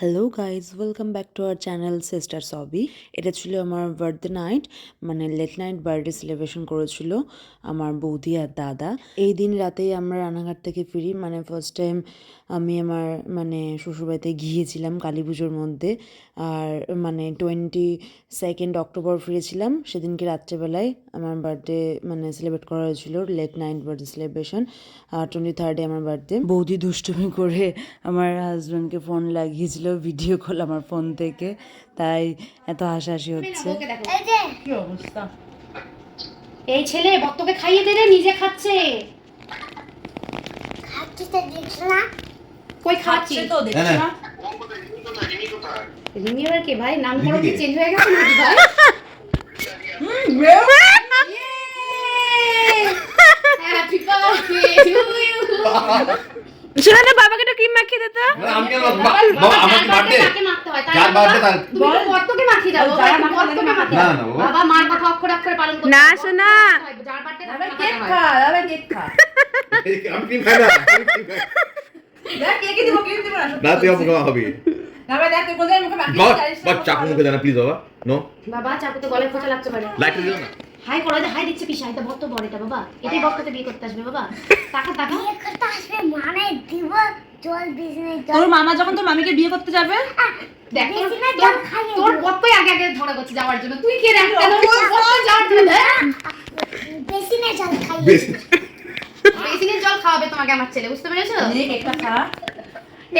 Hello guys welcome back to our channel sister Sobi এটা ছিল আমার বার্থডে নাইট মানে লেট নাইট বার্থডে সেলিব্রেশন করেছিল আমার বৌদি আর দাদা। এই দিন রাতেই আমরা রানাঘাট থেকে ফিরি মানে ফার্স্ট টাইম আমি আমার মানে শ্বশুরবাড়িতে গিয়েছিলাম কালী পুজোর মধ্যে, আর মানে টোয়েন্টি সেকেন্ড অক্টোবর ফিরেছিলাম। সেদিনকে রাত্রেবেলায় আমার বার্থডে মানে সেলিব্রেট করা হয়েছিল লেট নাইট বার্থডে সেলিব্রেশন আর টোয়েন্টি থার্ডে আমার বার্থডে বৌদি দুষ্টুমি করে আমার হাজব্যান্ডকে ফোন লাগিয়েছিল ভিডিও কল আমার ফোন থেকে তাই এত হাসাহাসি হচ্ছে। কি অবস্থা? এই ছেলে ভক্তকে খাইয়ে দে নিজে খাচ্ছে। কই খাচ্ছি? তো দেখছি না? রিমি এবার কে ভাই? নাম করো কি চেঞ্জ হয়ে গেছে নাকি ভাই? হ্যাপি বার্থডে টু ইউ শোনা বাবাকে একটু ক্রিম মাখিয়ে দে তো আমি বাবা আমার কি বার্থডে তাকে মাখতে হয় তাই যার বাবা? তার- তুমি তো ভক্তকে মাখিয়ে দাও বাবা, ভক্তকে মাখিয়ে না, দাও। না, বাবা। বাবা মার কথা অক্ষর অক্ষরে পালন করতে না, শোনা। যার বার্থডে আবার কেক খা হয়। কেক খা আমি ক্রিম খাই না। দেখ কেকই দিব ক্রিম দিব না তুই। আমাকে হবি না দেখ তুই কোথায় মুখে মাখিয়ে বাবা বাবা চাকু মুখে দেনা প্লিজ বাবা নো বাবা চাকুতে গলায় খোঁচা লাগতে পারে লাইটটা দিও না হাই করো হাই দিচ্ছে পিসা এটা ভক্ত বড় এটা বাবা। এটাই বিয়ে করতে আসবে বাবা। টাকা টাকা বিয়ে করতে আসবে মানে দিব জল বিজনেস তোর মামা যখন তোর মামিকে বিয়ে করতে যাবে দেখ তোর না আগে আগে ঝগড়া করছে যাওয়ার জন্য। তুই কে রে? একটা লোক তোর যাওয়ার জন্য হ্যাঁ? বেশি না জল খাইয়ে বেশি বেসিনের জল খাওয়াবে তোমাকে আমার ছেলে বুঝতে পেরেছ? নে কেকটা খা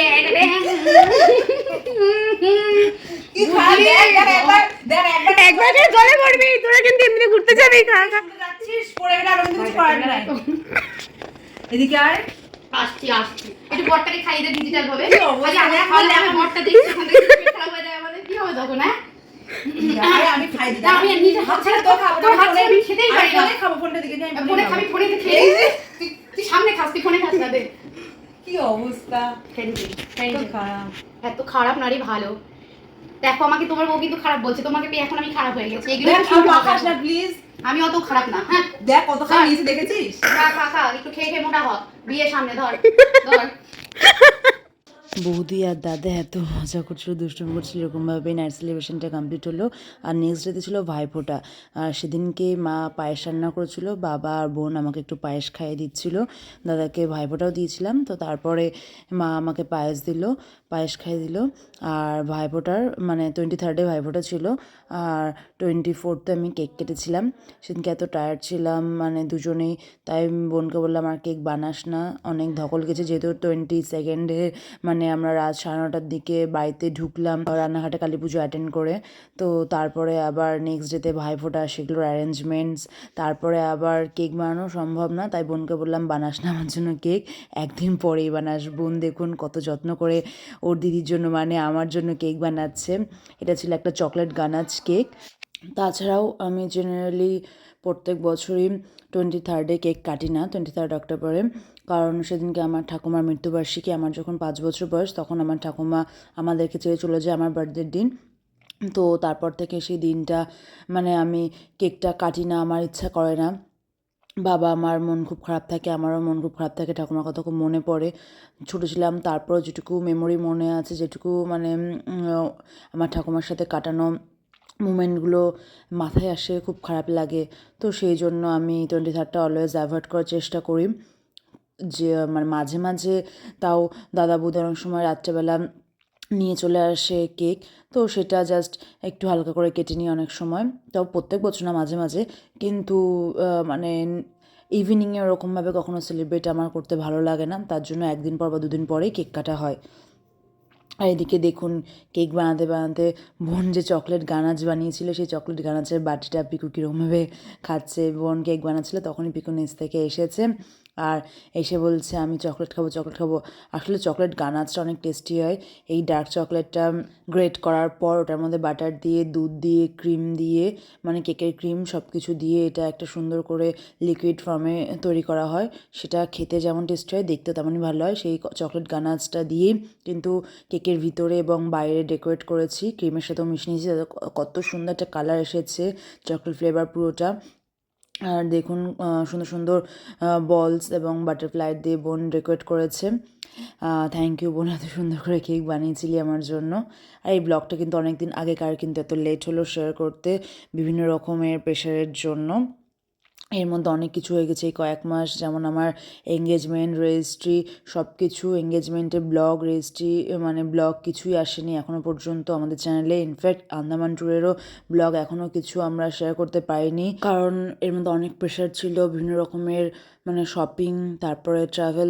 কি খা দেখ দেখ একবার দেখ করে জলে পড়বি তোরা কিন্তু এমনি ঘুরতে যাবি খা খা। যাচ্ছিস পড়ে গেলে আর কিছু করার নাই। এদিকে আয়। আসছি আসছি। একটু বরটাকে খাইয়ে দে ডিজিটাল ভাবে। আমরা খাওয়ালে আমি বরটা দেখছি ওখান থেকে খারাপ হয়ে যায় আমাদের কি হবে তখন হ্যাঁ? আমি খাই দিই আমি নিজে হাত ছেড়ে তো খাব তোর আমি খেতেই পারি না। খাব ফোনটা দিকে ফোনে খাবি। ফোনে খেয়ে তুই- তুই সামনে খাস তুই ফোনে খাস না দে। কি অবস্থা? খেয়ে নি, খেয়ে নি। খারাপ। এত খারাপ নারী ভালো। দেখো আমাকে তোমার বউ কিন্তু খারাপ বলছে তোমাকে পেয়ে এখন আমি খারাপ হয়ে গেছি। এগুলো মাখাস না প্লিজ আমি অত খারাপ না হ্যাঁ? দেখ কত খারাপ নিয়েছি দেখেছিস? খা খা খা একটু খেয়ে খেয়ে মোটা হ। বিয়ে সামনে ধর ধর। বৌদি আর দাদা এত মজা করছিল, দুষ্টুমি করছিল, এরকমভাবেই নাইট সেলিব্রেশনটা কমপ্লিট হলো। আর নেক্সট ডেতে ছিল ভাইফোঁটা। আর সেদিনকে মা পায়েস রান্না করেছিল, বাবা আর বোন আমাকে একটু পায়েস খাইয়ে দিচ্ছিল। দাদাকে ভাইফোঁটাও দিয়েছিলাম, তো তারপরে মা আমাকে পায়েস দিল, পায়েস খাইয়ে দিল। আর ভাইফোঁটার মানে টোয়েন্টি থার্ডে ভাইফোঁটা ছিল, আর টোয়েন্টি ফোর্থে আমি কেক কেটেছিলাম। সেদিনকে এত টায়ার্ড ছিলাম মানে দুজনেই, তাই বোনকে বললাম, আর কেক বানাস না। অনেক ধকল গেছে যেহেতু টোয়েন্টি সেকেন্ডে মানে আমরা রাত সাড়ে নটার দিকে বাড়িতে ঢুকলাম, রান্নাঘাটে কালী পুজো অ্যাটেন্ড করে। তো তারপরে আবার নেক্সট ডেতে ভাইফোঁটা, সেগুলোর অ্যারেঞ্জমেন্টস তারপরে আবার কেক বানানো সম্ভব না, তাই বোনকে বললাম, বানাস না আমার জন্য কেক একদিন পরেই বানাস। বোন দেখুন কত যত্ন করে ওর দিদির জন্য মানে আমার জন্য কেক বানাচ্ছে। এটা ছিল একটা চকলেট গানাচ কেক তাছাড়াও আমি জেনারেলি প্রত্যেক বছরই টোয়েন্টি থার্ডে কেক কাটি না টোয়েন্টি থার্ড অক্টোবরে কারণ সেদিনকে আমার ঠাকুমার মৃত্যুবার্ষিকী, আমার যখন পাঁচ বছর বয়স, তখন আমার ঠাকুমা আমাদেরকে ছেড়ে চলে যায় আমার বার্থডের দিন। তো তারপর থেকে সেই দিনটা মানে আমি কেকটা কাটি না, আমার ইচ্ছা করে না। বাবা, আমার মন খুব খারাপ থাকে, আমারও মন খুব খারাপ থাকে, ঠাকুমার কথা খুব মনে পড়ে। ছোটো ছিলাম তারপর যেটুকু মেমোরি মনে আছে, যেটুকু মানে আমার ঠাকুমার সাথে কাটানো মুমেন্টগুলো মাথায় আসে, খুব খারাপ লাগে। তো সেই জন্য আমি টোয়েন্টি থার্ডটা অলওয়েজ অ্যাভয়েড করার চেষ্টা করি। যে মানে মাঝে মাঝে তাও দাদা বৌদি অনেক সময় রাত্রেবেলা নিয়ে চলে আসে কেক। তো সেটা জাস্ট একটু হালকা করে কেটে নিই অনেক সময়। তাও প্রত্যেক বছর না মাঝে মাঝে। কিন্তু মানে ইভিনিংয়ে ওরকমভাবে কখনো সেলিব্রেট আমার করতে ভালো লাগে না। তার জন্য একদিন পর বা দুদিন পরেই কেক কাটা হয়। আর এদিকে দেখুন, কেক বানাতে বানাতে বোন যে চকলেট গানাচ বানিয়েছিল, সেই চকলেট গানাচের বাটিটা পিকু কীরকমভাবে খাচ্ছে। বোন কেক বানাচ্ছিল, তখনই পিকু নিচ থেকে এসেছে। আর এসে বলছে, আমি চকলেট খাব চকলেট খাব। আসলে চকলেট গানাচটা অনেক টেস্টি হয়। এই ডার্ক চকলেটটা গ্রেট করার পর ওটার মধ্যে বাটার দিয়ে, দুধ দিয়ে ক্রিম দিয়ে মানে কেকের ক্রিম সব কিছু দিয়ে এটা একটা সুন্দর করে লিকুইড ফর্মে তৈরি করা হয়। সেটা খেতে যেমন টেস্টি হয় দেখতে তেমনই ভালো হয়। সেই চকলেট গানাচটা দিয়েই কিন্তু কেকের ভিতরে এবং বাইরে ডেকোরেট করেছি। ক্রিমের সাথেও মিশিয়ে নিয়েছি। যাতে কত সুন্দর একটা কালার এসেছে চকলেট ফ্লেভার পুরোটা। আর দেখুন সুন্দর সুন্দর বলস এবং বাটারফ্লাই দিয়ে বোন ডেকোরেট করেছে। থ্যাংক ইউ বোন, এত সুন্দর করে কেক বানিয়েছিলি আমার জন্য। আর এই ব্লগটা কিন্তু অনেক দিন আগেকার, কিন্তু এত লেট হলো শেয়ার করতে। বিভিন্ন রকমের প্রেশারের জন্য। এর মধ্যে অনেক কিছু হয়ে গেছে। এই কয়েক মাস যেমন আমার এঙ্গেজমেন্ট রেজিস্ট্রি সব কিছু এঙ্গেজমেন্টের ব্লগ রেজিস্ট্রি মানে ব্লগ কিছুই আসেনি এখনও পর্যন্ত আমাদের চ্যানেলে ইনফ্যাক্ট আন্দামান ট্যুরেরও ব্লগ এখনও কিছু আমরা শেয়ার করতে পারিনি। কারণ এর মধ্যে অনেক প্রেশার ছিল বিভিন্ন রকমের মানে শপিং তারপরে travel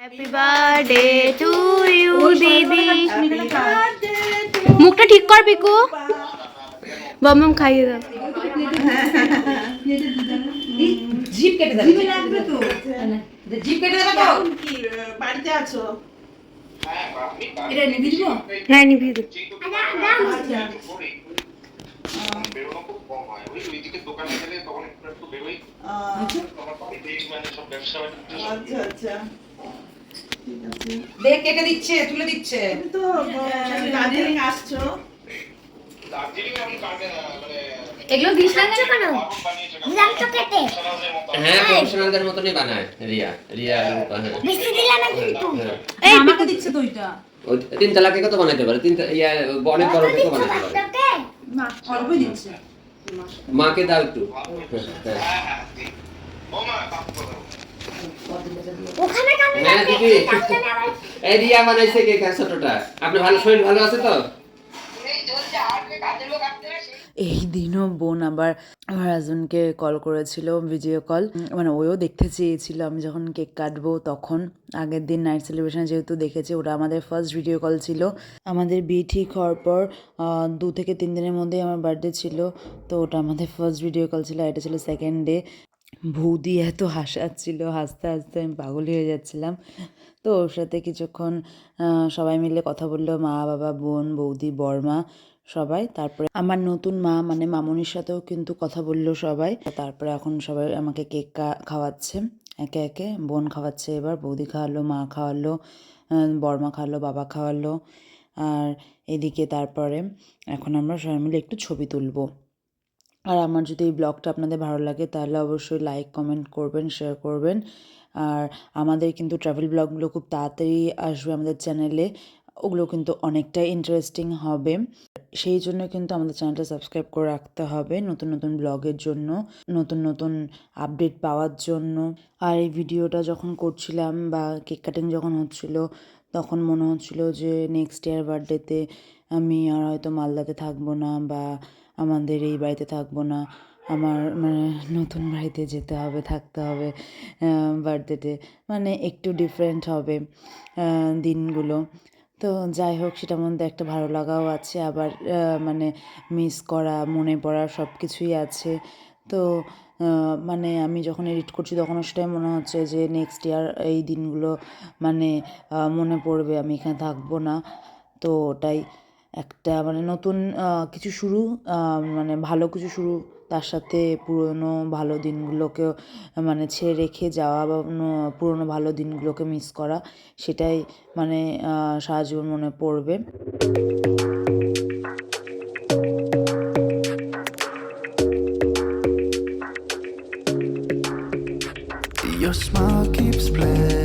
happy birthday to you মুখটা ঠিক কর পিকু। বম খাইয়ে দাও। জিপ কেটে যাবে। জিপ লাগবে তো? জিপ কেটে যাবে তো? বাড়িতে আছো? এটা নিবি দিব? হ্যাঁ নিভিয়ে আচ্ছা আচ্ছা। দেখ কেটে দিচ্ছে তুলে দিচ্ছে। তো দার্জিলিং আসছো। এগুলো দিস না কেন দিলাম তো কেটে হ্যাঁ প্রফেশনালদের মতনই বানায় রিয়া রিয়া হ্যাঁ। বেশি না কিন্তু। এই আমাকে দিচ্ছে তো ওইটা। তিন তালা কেকও তো বানাইতে পারে? তিন ইয়া অনেক বড় বানাইতে পারে। না অল্পই দিচ্ছে। মাকে দাও একটু। হ্যাঁ ওখানে কামে হ্যাঁ এই রিয়া বানাইছে কেক ছোটটা। আপনি ভালো শরীর ভালো আছে তো? এই দিনও বোন আবার আমার হাজব্যান্ডকে কল করেছিল ভিডিও কল মানে ওও দেখতে চেয়েছিল, আমি যখন কেক কাটবো তখন। আগের দিন নাইট সেলিব্রেশন যেহেতু দেখেছে ওটা আমাদের ফার্স্ট ভিডিও কল ছিল। আমাদের বিয়ে ঠিক হওয়ার পর দু থেকে তিন দিনের মধ্যেই আমার বার্থডে ছিল। তো ওটা আমাদের ফার্স্ট ভিডিও কল ছিল এটা ছিল সেকেন্ড ডে বৌদি এত হাসাচ্ছিল, হাসতে হাসতে আমি পাগল হয়ে যাচ্ছিলাম। তো ওর সাথে কিছুক্ষণ সবাই মিলে কথা বলল, মা, বাবা, বোন, বৌদি, বর্মা। সবাই। তারপরে আমার নতুন মা মানে মামনির সাথেও কিন্তু কথা বলল সবাই। তারপরে এখন সবাই আমাকে কেক খাওয়াচ্ছে, একে একে। বোন খাওয়াচ্ছে এবার, বৌদি খাওয়ালো, মা খাওয়ালো বর্মা খাওয়ালো, বাবা খাওয়ালো। আর এদিকে তারপরে এখন আমরা সবাই মিলে একটু ছবি তুলবো। আর আমার যদি এই ব্লগটা আপনাদের ভালো লাগে, তাহলে অবশ্যই লাইক কমেন্ট করবেন শেয়ার করবেন। আর আমাদের কিন্তু ট্রাভেল ব্লগগুলো খুব তাড়াতাড়ি আসবে আমাদের চ্যানেলে ওগুলো কিন্তু অনেকটাই ইন্টারেস্টিং হবে। সেই জন্য কিন্তু আমাদের চ্যানেলটা সাবস্ক্রাইব করে রাখতে হবে নতুন নতুন ব্লগের জন্য, নতুন নতুন আপডেট পাওয়ার জন্য। আর এই ভিডিওটা যখন করছিলাম বা কেক কাটিং যখন হচ্ছিল, তখন মনে হচ্ছিল যে নেক্সট ইয়ার বার্থডেতে আমি আর হয়তো মালদাতে থাকব না বা আমাদের এই বাড়িতে থাকব না। আমার মানে নতুন বাড়িতে যেতে হবে, থাকতে হবে বার্থডেতে মানে একটু ডিফারেন্ট হবে দিনগুলো। তো যাই হোক, সেটার মধ্যে একটা ভালো লাগাও আছে। আবার মানে মিস করা, মনে পড়া সব কিছুই আছে। তো মানে আমি যখন এডিট করছি, তখন সেটাই মনে হচ্ছে যে নেক্সট ইয়ার এই দিনগুলো মানে মনে পড়বে আমি এখানে থাকব না। তো ওটাই একটা মানে নতুন কিছু শুরু মানে ভালো কিছু শুরু তার সাথে পুরনো ভালো দিনগুলোকেও মানে ছেড়ে রেখে যাওয়া বা পুরনো ভালো দিনগুলোকে মিস করা সেটাই মানে সারা জীবন মনে পড়বে। Your smile keeps playing,